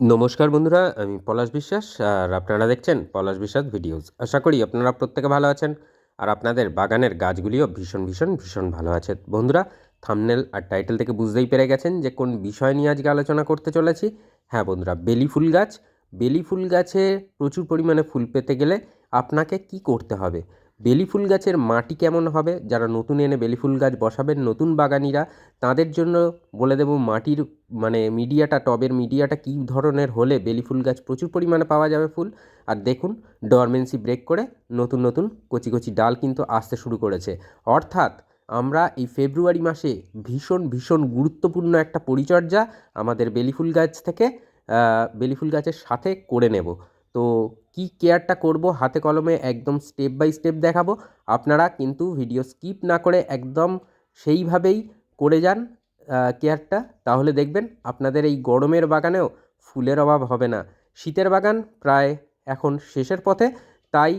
নমস্কার বন্ধুরা, আমি পলাশ বিশ্বাস, আর আপনারা দেখছেন পলাশ বিশ্বাস ভিডিওস। আশা করি আপনারা প্রত্যেকে ভালো আছেন, আর আপনাদের বাগানের গাছগুলিও ভীষণ ভীষণ ভীষণ ভালো আছে। বন্ধুরা থামনেল আর টাইটেল থেকে বুঝতেই পেরে গেছেন যে কোন বিষয় নিয়ে আজকে আলোচনা করতে চলেছি। হ্যাঁ বন্ধুরা, বেলি ফুল গাছ। বেলি ফুল গাছে প্রচুর পরিমাণে ফুল পেতে গেলে আপনাকে কি করতে হবে? বেলি ফুল গাছের মাটি কেমন হবে? যারা নতুন এনে বেলি ফুল গাছ বসাবেন, নতুন বাগানিরা, তাদের জন্য বলে দেবো মাটির মানে মিডিয়াটা, টবের মিডিয়াটা কী ধরনের হলে বেলি ফুল গাছ প্রচুর পরিমাণে পাওয়া যাবে ফুল? আর দেখুন, ডরমেন্সি ব্রেক করে নতুন নতুন কচি কচি ডাল কিন্তু আসতে শুরু করেছে। অর্থাৎ আমরা এই ফেব্রুয়ারি মাসে ভীষণ ভীষণ গুরুত্বপূর্ণ একটা পরিচর্যা আমাদের বেলি ফুল গাছ থেকে বেলি ফুল গাছের সাথে করে নেব। তো কী কেয়ারটা করব? হাতে কলমে একদম স্টেপ বাই স্টেপ দেখাবো। আপনারা কিন্তু ভিডিও স্কিপ না করে একদম সেইভাবেই করে যান কেয়ারটা তাহলে দেখবেন আপনাদের এই গরমের বাগানেও ফুলের অভাব হবে না। শীতের বাগান প্রায় এখন শেষের পথে। তাই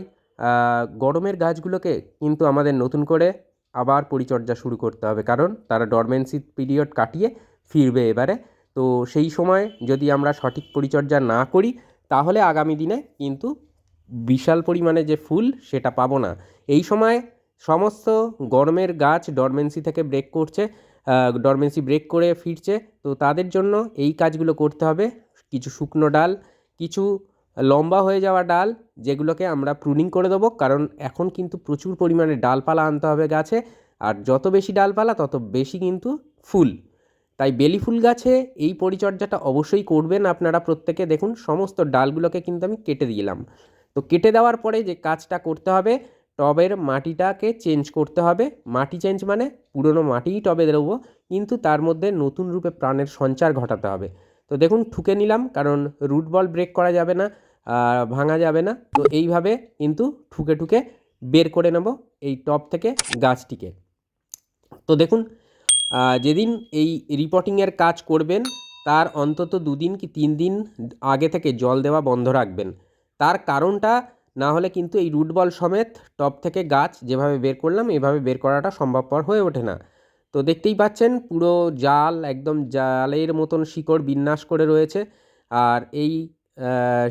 গরমের গাছগুলোকে কিন্তু আমাদের নতুন করে আবার পরিচর্যা শুরু করতে হবে। কারণ তারা ডরমেন্সি পিরিয়ড কাটিয়ে ফিরবে এবারে। তো সেই সময় যদি আমরা সঠিক পরিচর্যা না করি তাহলে আগামী দিনে কিন্তু বিশাল পরিমাণে যে ফুল সেটা পাবো না। এই সময় সমস্ত গরমের গাছ ডরমেন্সি থেকে ব্রেক করছে ডরমেন্সি ব্রেক করে ফিরছে, তো তাদের জন্য এই কাজগুলো করতে হবে। কিছু শুকনো ডাল, কিছু লম্বা হয়ে যাওয়া ডাল, যেগুলোকে আমরা প্রুনিং করে দেবো, কারণ এখন কিন্তু প্রচুর পরিমাণে ডালপালা আনতে হবে গাছে, আর যত বেশি ডালপালা, তত বেশি কিন্তু ফুল। তাই বেলি ফুল গাছে এই পরিচর্যাটা অবশ্যই করবেন আপনারা প্রত্যেকে। দেখুন, সমস্ত ডালগুলোকে কিন্তু আমি কেটে দিলাম। তো কেটে দেওয়ার পরে যে কাজটা করতে হবে, টবের মাটিটাকে চেঞ্জ করতে হবে। মাটি চেঞ্জ মানে পুরনো মাটিই টবে দেবো কিন্তু তার মধ্যে নতুন রূপে প্রাণের সঞ্চার ঘটাতে হবে। তো দেখুন, ঠুকে নিলাম, কারণ রুট বল ব্রেক করা যাবে না ভাঙা যাবে না। তো এইভাবে কিন্তু ঠুকে ঠুকে বের করে নেব এই টব থেকে গাছটিকে। তো দেখুন যেদিন এই রিপোর্টিংয়ের কাজ করবেন, তার অন্তত দুদিন কি তিন দিন আগে থেকে জল দেওয়া বন্ধ রাখবেন। তার কারণটা না হলে কিন্তু এই রুট বল সমেত টপ থেকে গাছ যেভাবে বের করলাম, এভাবে বের করাটা সম্ভবপর হয়ে ওঠে না। তো দেখতেই পাচ্ছেন, পুরো জাল একদম জালের মতন শিকড় বিন্যাস করে রয়েছে। আর এই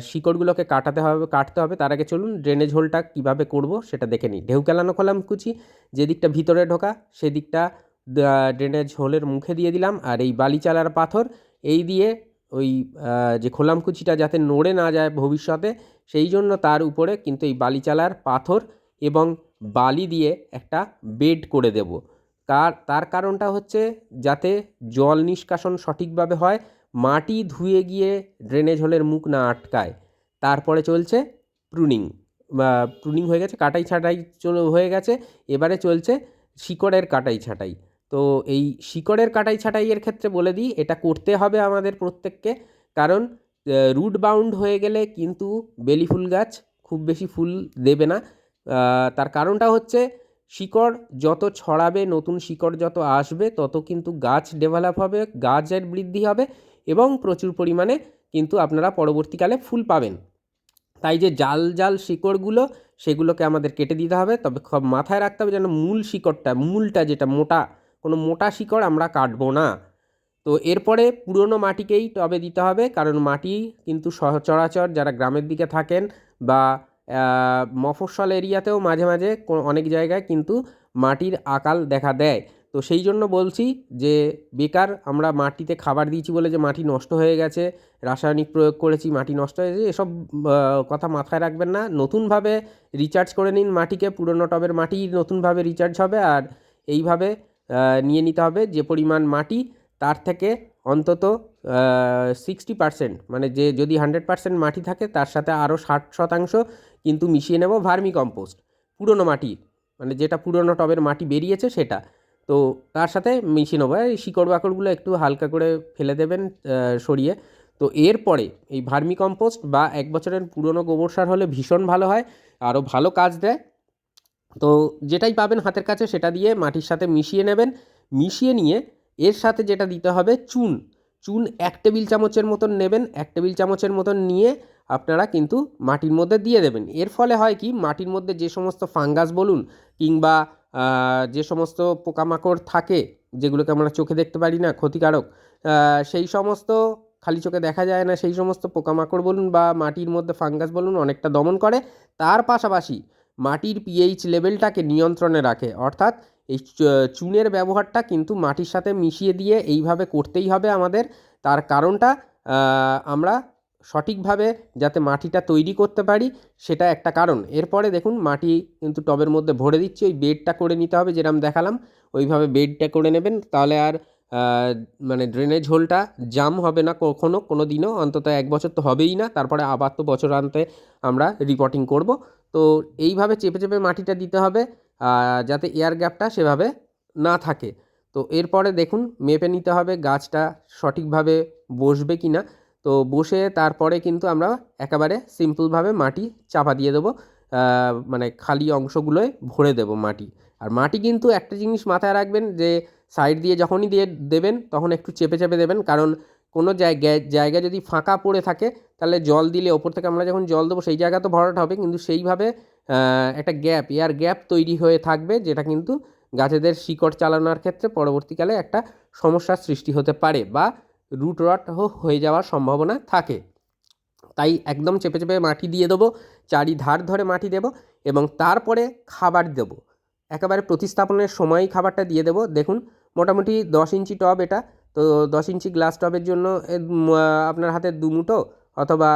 শিকড়গুলোকে কাটাতে হবে, কাটতে হবে। তার আগে চলুন ড্রেনেজ হোলটা কীভাবে করব সেটা দেখে নিই। ঢেউ কেলানো খোলাম কুচি যে দিকটা ভিতরে ঢোকা, সেদিকটা ড্রেনেজ হোলের মুখে দিয়ে দিলাম আর এই বালি চালার পাথর এই দিয়ে ওই যে খোলামকুচিটা যাতে নড়ে না যায় ভবিষ্যতে সেই জন্য তার উপরে কিন্তু এই বালি চালার পাথর এবং বালি দিয়ে একটা বেড করে দেব। কার, তার কারণটা হচ্ছে যাতে জল নিষ্কাশন সঠিকভাবে হয়, মাটি ধুয়ে গিয়ে ড্রেনেজ হোলের মুখ না আটকায়। তারপরে চলছে প্রুনিং প্রুনিং হয়ে গেছে, কাটাই ছাটাই হয়ে গেছে। এবারে চলছে শিকড়ের কাটাই ছাটাই। তো এই শিকড়ের কাটাই ছাটাইয়ের ক্ষেত্রে বলে দিই, এটা করতে হবে আমাদের প্রত্যেককে। কারণ রুট বাউন্ড হয়ে গেলে কিন্তু বেলি ফুল গাছ খুব বেশি ফুল দেবে না। তার কারণটা হচ্ছে, শিকড় যত ছড়াবে, নতুন শিকড় যত আসবে, তত কিন্তু গাছ ডেভেলপ হবে, গাছের বৃদ্ধি হবে এবং প্রচুর পরিমাণে কিন্তু আপনারা পরবর্তীকালে ফুল পাবেন। তাই যে জাল জাল শিকড়গুলো, সেগুলোকে আমাদের কেটে দিতে হবে। তবে মাথায় রাখতে হবে যেন মূল শিকড়টা, মূলটা যেটা মোটা কোনো মোটা শিকড় আমরা কাটবো না। তো এরপরে পুরনো মাটিকেই টবে দিতে হবে, কারণ মাটি কিন্তু সচরাচর যারা গ্রামের দিকে থাকেন বা মফস্বল এরিয়াতেও মাঝে মাঝে অনেক জায়গায় কিন্তু মাটির আকাল দেখা দেয়। তো সেই জন্য বলছি যে, বেকার আমরা মাটিতে খাবার দিয়েছি বলে যে মাটি নষ্ট হয়ে গেছে, রাসায়নিক প্রয়োগ করেছি মাটি নষ্ট হয়ে গেছে, এসব কথা মাথায় রাখবেন না। নতুনভাবে রিচার্জ করে নিন মাটিকে, পুরনো টবের মাটি নতুনভাবে রিচার্জ হবে, আর এইভাবে নিয়ে নিতে হবে যে পরিমাণ মাটি, তার থেকে অন্তত সিক্সটি পার্সেন্ট মানে যে যদি হান্ড্রেড পার্সেন্ট মাটি থাকে, তার সাথে আরও ষাট শতাংশ কিন্তু মিশিয়ে নেব ভার্মি কম্পোস্ট পুরনো মাটি মানে যেটা পুরনো টবের মাটি বেরিয়েছে সেটা। তো তার সাথে মিশিয়ে নেব, এই শিকড় বাকড়গুলো একটু হালকা করে ফেলে দেবেন সরিয়ে। তো এরপরে এই ভার্মি কম্পোস্ট বা এক বছরের পুরনো গোবর সার হলে ভীষণ ভালো হয় আরও ভালো কাজ দেয়। তো যেটাই পাবেন হাতের কাছে সেটা দিয়ে মাটির সাথে মিশিয়ে নেবেন। মিশিয়ে নিয়ে এর সাথে যেটা দিতে হবে চুন। চুন এক টেবিল চামচের মতন নেবেন, এক টেবিল চামচের মতন নিয়ে আপনারা কিন্তু মাটির মধ্যে দিয়ে দেবেন। এর ফলে হয় কি, মাটির মধ্যে যে সমস্ত ফাঙ্গাস বলুন কিংবা যে সমস্ত পোকামাকড় থাকে, যেগুলোকে আমরা চোখে দেখতে পারি না, ক্ষতিকারক সেই সমস্ত খালি চোখে দেখা যায় না, সেই সমস্ত পোকামাকড় বলুন বা মাটির মধ্যে ফাঙ্গাস বলুন অনেকটা দমন করে। তার পাশাপাশি মাটির পিএইচ লেভেলটাকে নিয়ন্ত্রণে রাখে। অর্থাৎ এই চুনের ব্যবহারটা কিন্তু মাটির সাথে মিশিয়ে দিয়ে এইভাবে করতেই হবে আমাদের। তার কারণটা আমরা সঠিকভাবে যাতে মাটিটা তৈরি করতে পারি, সেটা একটা কারণ। এরপরে দেখুন, মাটি কিন্তু টবের মধ্যে ভরে দিচ্ছি, ওই বেডটা করে নিতে হবে যেরকম দেখালাম, ওইভাবে বেডটা করে নেবেন, তাহলে আর মানে ড্রেনেজ হোলটা জাম হবে না কখনো কোনো দিনও অন্তত এক বছর তো হবেই না। তারপরে আবার তো বছর আনতে আমরা রিপোর্টিং করব। তো এইভাবে চেপে চেপে মাটিটা দিতে হবে যাতে এয়ার গ্যাপটা সেভাবে না থাকে। তো এরপরে দেখুন, মেপে নিতে হবে গাছটা সঠিকভাবে বসবে কি না তো বসে তারপরে কিন্তু আমরা একেবারে সিম্পলভাবে মাটি চাপা দিয়ে দেবো মানে খালি অংশগুলোয় ভরে দেবো মাটি। আর মাটি কিন্তু একটা জিনিস মাথায় রাখবেন যে সাইড দিয়ে যখনই দিয়ে দেবেন, তখন একটু চেপে চেপে দেবেন। কারণ কোনো জায়গায় জায়গা যদি ফাঁকা পড়ে থাকে, তাহলে জল দিলে ওপর থেকে আমরা যখন জল দেবো, সেই জায়গা তো ভরাট হবে। কিন্তু সেইভাবে একটা গ্যাপ, এয়ার গ্যাপ তৈরি হয়ে থাকবে, যেটা কিন্তু গাছেদের শিকড় চালানোর ক্ষেত্রে পরবর্তীকালে একটা সমস্যার সৃষ্টি হতে পারে বা রুট রট হয়ে যাওয়ার সম্ভাবনা থাকে। তাই একদম চেপে চেপে মাটি দিয়ে দেবো চারি ধার ধরে মাটি দেবো এবং তারপরে খাবার দেবো। একেবারে প্রতিস্থাপনের সময়ই খাবারটা দিয়ে দেবো। দেখুন মোটামুটি দশ ইঞ্চি টব এটা। তো দশ ইঞ্চি গ্লাস টবের জন্য আপনার হাতে দু মুঠো অথবা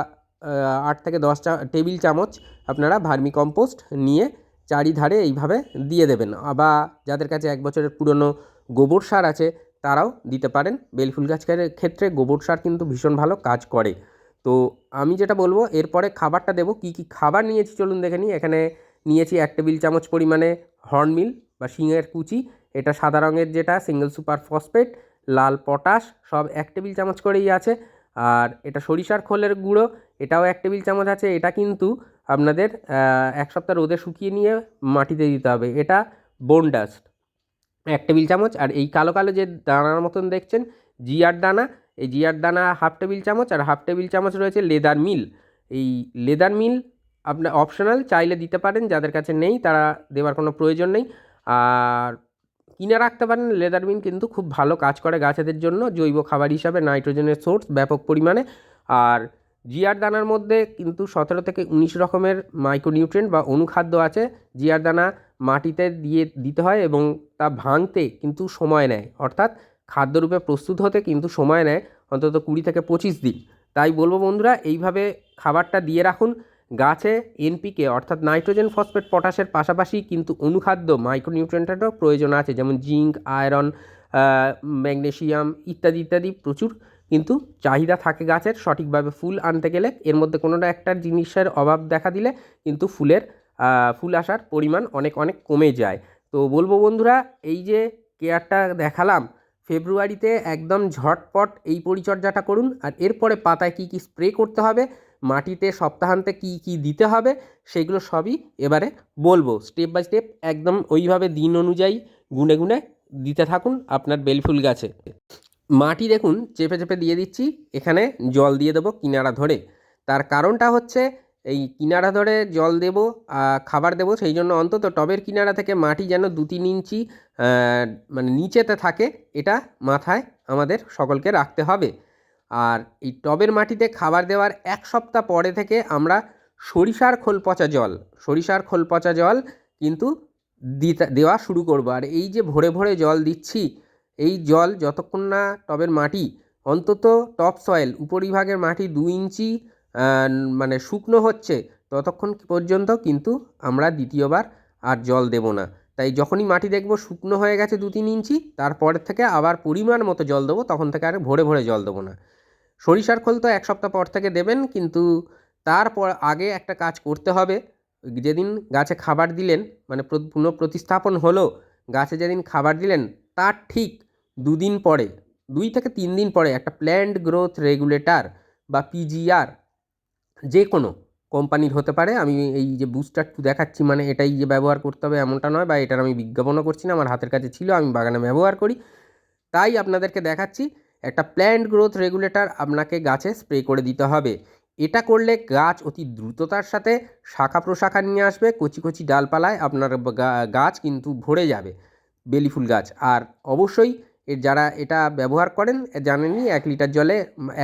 আট থেকে দশ চা, টেবিল চামচ আপনারা ভার্মি কম্পোস্ট নিয়ে চারিধারে এইভাবে দিয়ে দেবেন। বা যাদের কাছে এক বছরের পুরনো গোবর সার আছে তারাও দিতে পারেন। বেলফুল গাছের ক্ষেত্রে গোবর সার কিন্তু ভীষণ ভালো কাজ করে। তো আমি যেটা বলব, এরপরে খাবারটা দেবো। কী কী খাবার নিয়েছি চলুন দেখে নিই। এখানে নিয়েছি এক টেবিল চামচ পরিমাণে হর্নমিল বা শিঙের কুচি এটা সাদা রঙের যেটা সিঙ্গেল সুপার ফসফেট লাল পটাশ সব এক টেবিল চামচ করেই আছে। আর এটা সরিষার খোলের গুঁড়ো, এটাও এক টেবিল চামচ আছে। এটা কিন্তু আপনাদের এক সপ্তাহ রোদে শুকিয়ে নিয়ে মাটিতে দিতে হবে। এটা বোন ডাস্ট এক টেবিল চামচ। আর এই কালো কালো যে দানার মতন দেখছেন, জিয়ার দানা, এই জিয়ার দানা হাফ টেবিল চামচ আর হাফ টেবিল চামচ রয়েছে লেদার মিল। এই লেদার মিল আপনার অপশনাল চাইলে দিতে পারেন। যাদের কাছে নেই, তারা দেওয়ার কোনো প্রয়োজন নেই। আর কিনে রাখতে পারেন। লেদার মিল কিন্তু খুব ভালো কাজ করে গাছেদের জন্য। জৈব খাবার হিসাবে নাইট্রোজেনের সোর্স ব্যাপক পরিমাণে। আর জিয়ার দানার মধ্যে কিন্তু সতেরো থেকে উনিশ রকমের মাইক্রোনিউট্রিয়েন্ট বা অনুখাদ্য আছে। জিয়ার দানা মাটিতে দিয়ে দিতে হয় এবং তা ভাঙতে কিন্তু সময় নেয়। অর্থাৎ খাদ্যরূপে প্রস্তুত হতে কিন্তু সময় নেয় অন্তত কুড়ি থেকে পঁচিশ দিন। তাই বলব বন্ধুরা, এইভাবে খাবারটা দিয়ে রাখুন। গাছে এনপিকে অর্থাৎ নাইট্রোজেন, ফসফেট, পটাশের পাশাপাশি কিন্তু অনুখাদ্য, মাইক্রোনিউট্রিয়েন্টেরও প্রয়োজন আছে, যেমন জিঙ্ক, আয়রন ম্যাগনেসিয়াম ইত্যাদি ইত্যাদি প্রচুর কিন্তু চাহিদা থাকে গাছের। সঠিকভাবে ফুল আনতে গেলে এর মধ্যে কোনোটা একটা জিনিসের অভাব দেখা দিলে কিন্তু ফুলের ফুল আসার পরিমাণ অনেক অনেক কমে যায়। তো বলব বন্ধুরা, এই যে কেয়ারটা দেখালাম, ফেব্রুয়ারিতে একদম ঝটপট এই পরিচর্যাটা করুন, আর এরপরে পাতায় কী কী স্প্রে করতে হবে মাটিতে সপ্তাহান্তে কী কী দিতে হবে, সেগুলো সবই এবারে বলব। স্টেপ বাই স্টেপ একদম ওইভাবে দিন অনুযায়ী গুনে গুনে দিতে থাকুন আপনার বেলফুল গাছে। মাটি দেখুন, চেপে চেপে দিয়ে দিচ্ছি, এখানে জল দিয়ে দেবো কিনারা ধরে। তার কারণটা হচ্ছে, এই কিনারা ধরে জল দেব খাবার দেবো, সেই জন্য অন্তত টবের কিনারা থেকে মাটি যেন দু তিন ইঞ্চি মানে নিচেতে থাকে, এটা মাথায় আমাদের সকলকে রাখতে হবে। আর এই টবের মাটিতে খাবার দেওয়ার এক সপ্তাহ পরে থেকে আমরা সরিষার খোল পচা জল, সরিষার খোল পচা জল কিন্তু দিতে, দেওয়া শুরু করব। আর এই যে ভরে ভরে জল দিচ্ছি, এই জল যতক্ষণ না টবের মাটি, অন্তত টপ সয়েল, উপরিভাগের মাটি দু ইঞ্চি মানে শুকনো হচ্ছে, ততক্ষণ পর্যন্ত কিন্তু আমরা দ্বিতীয়বার আর জল দেব না। তাই যখনই মাটি দেখব শুকনো হয়ে গেছে দু তিন ইঞ্চি, তারপর থেকে আবার পরিমাণ মতো জল দেবো, তখন থেকে আর ভরে ভরে জল দেবো না। সরিষার খোল তো এক সপ্তাহ পর থেকে দেবেন, কিন্তু তারপর আগে একটা কাজ করতে হবে। যেদিন গাছে খাবার দিলেন মানে প্র- পুনঃপ্রতিস্থাপন হলো, গাছে যেদিন খাবার দিলেন, তার ঠিক দুদিন পরে, দুই থেকে তিন দিন পরে একটা প্ল্যান্ট গ্রোথ রেগুলেটর বা পিজিআর যে কোনো কোম্পানির হতে পারে। আমি এই যে বুস্টার টু দেখাচ্ছি মানে এটাই যে ব্যবহার করতে হবে এমনটা নয়, বা এটার আমি বিজ্ঞাপনও করছি না, আমার হাতের কাছে ছিল, আমি বাগানে ব্যবহার করি। তাই আপনাদেরকে দেখাচ্ছি একটা প্ল্যান্ট গ্রোথ রেগুলেটর আপনাকে গাছে স্প্রে করে দিতে হবে। এটা করলে গাছ অতি দ্রুততার সাথে শাখা প্রশাখা নিয়ে আসবে, কচি কচি ডালপালায় আপনার গাছ কিন্তু ভরে যাবে, বেলি ফুল গাছ। আর অবশ্যই এর যারা এটা ব্যবহার করেন জানেনই এক লিটার জলে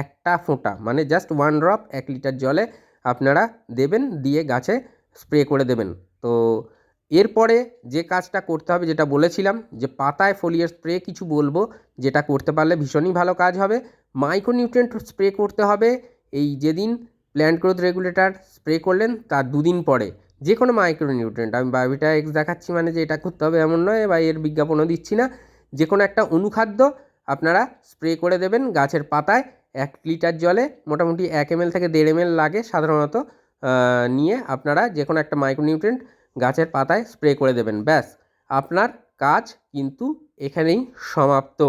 একটা ফোঁটা মানে জাস্ট ওয়ান ড্রপ এক লিটার জলে আপনারা দেবেন, দিয়ে গাছে স্প্রে করে দেবেন। তো এরপরে যে কাজটা করতে হবে, যেটা বলেছিলাম, যে পাতায় ফলিয়ার স্প্রে কিছু বলব, যেটা করতে পারলে ভীষণই ভালো কাজ হবে। মাইক্রোনিউট্রেন্ট স্প্রে করতে হবে। এই যেদিন প্ল্যান্ট গ্রোথ রেগুলেটর স্প্রে করলেন, তার দুদিন পরে। যে কোনো মাইক্রোনিউট্রেন্ট আমি বায়োভিটা এক্স দেখাচ্ছি মানে যে এটা করতে হবে এমন নয়, বা এর বিজ্ঞাপনও দিচ্ছি না। যে কোনো একটা অনুখাদ্য আপনারা স্প্রে করে দেবেন গাছের পাতায়, এক লিটার জলে, মোটামুটি এক এম থেকে দেড় এম লাগে সাধারণত নিয়ে আপনারা যে কোনো একটা মাইক্রোনিউট্রেন্ট গাছের পাতায় স্প্রে করে দেবেন, ব্যাস। আপনার কাজ কিন্তু এখানেই সমাপ্ত।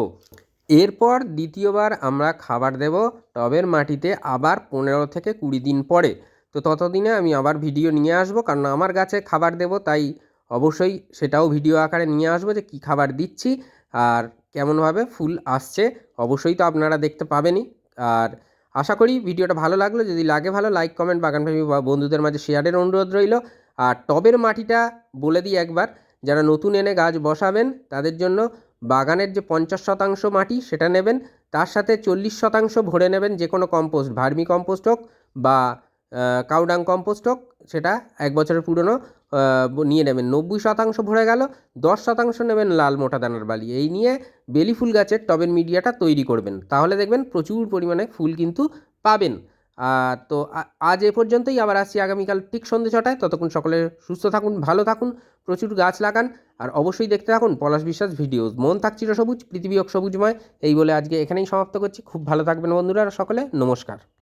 এরপর দ্বিতীয়বার আমরা খাবার দেব টবের মাটিতে আবার পনেরো থেকে কুড়ি দিন পরে। তো ততদিনে আমি আবার ভিডিও নিয়ে আসব, কারণ আমার গাছে খাবার দেব, তাই অবশ্যই সেটাও ভিডিও আকারে নিয়ে আসব যে কী খাবার দিচ্ছি আর কেমনভাবে ফুল আসছে। অবশ্যই তো আপনারা দেখতে পাবেনই। আর আশা করি ভিডিওটা ভালো লাগল। যদি লাগে ভালো লাইক কমেন্ট বাগান বাগানপ্রেমী বা বন্ধুদের মাঝে শেয়ারের অনুরোধ রইল। আর টবের মাটিটা বলে দিই একবার, যারা নতুন এনে গাছ বসাবেন, তাদের জন্য বাগানের যে পঞ্চাশ শতাংশ মাটি সেটা নেবেন, তার সাথে চল্লিশ শতাংশ ভরে নেবেন যে কোনো কম্পোস্ট, ভার্মি কম্পোস্ট হোক বা কাউডাং কম্পোস্ট হোক, সেটা এক বছরের পুরনো নিয়ে নেবেন। নব্বই শতাংশ ভরে গেল, দশ শতাংশ নেবেন লাল মোটা দানার বালি। এই নিয়ে বেলি ফুল গাছের টবের মিডিয়াটা তৈরি করবেন। তাহলে দেখবেন প্রচুর পরিমাণে ফুল কিন্তু পাবেন। তো আজ এ পর্যন্তই। আবার আসছি আগামীকাল ঠিক সন্ধ্যে ছটায়। ততক্ষণ সকলে সুস্থ থাকুন, ভালো থাকুন, প্রচুর গাছ লাগান। আর অবশ্যই দেখতে থাকুন পলাশ বিশ্বাস ভিডিওস। মন থাকছিল সবুজ, পৃথিবী সবুজময়। এই বলে আজকে এখানেই সমাপ্ত করছি। খুব ভালো থাকবেন বন্ধুরা সকলে। নমস্কার।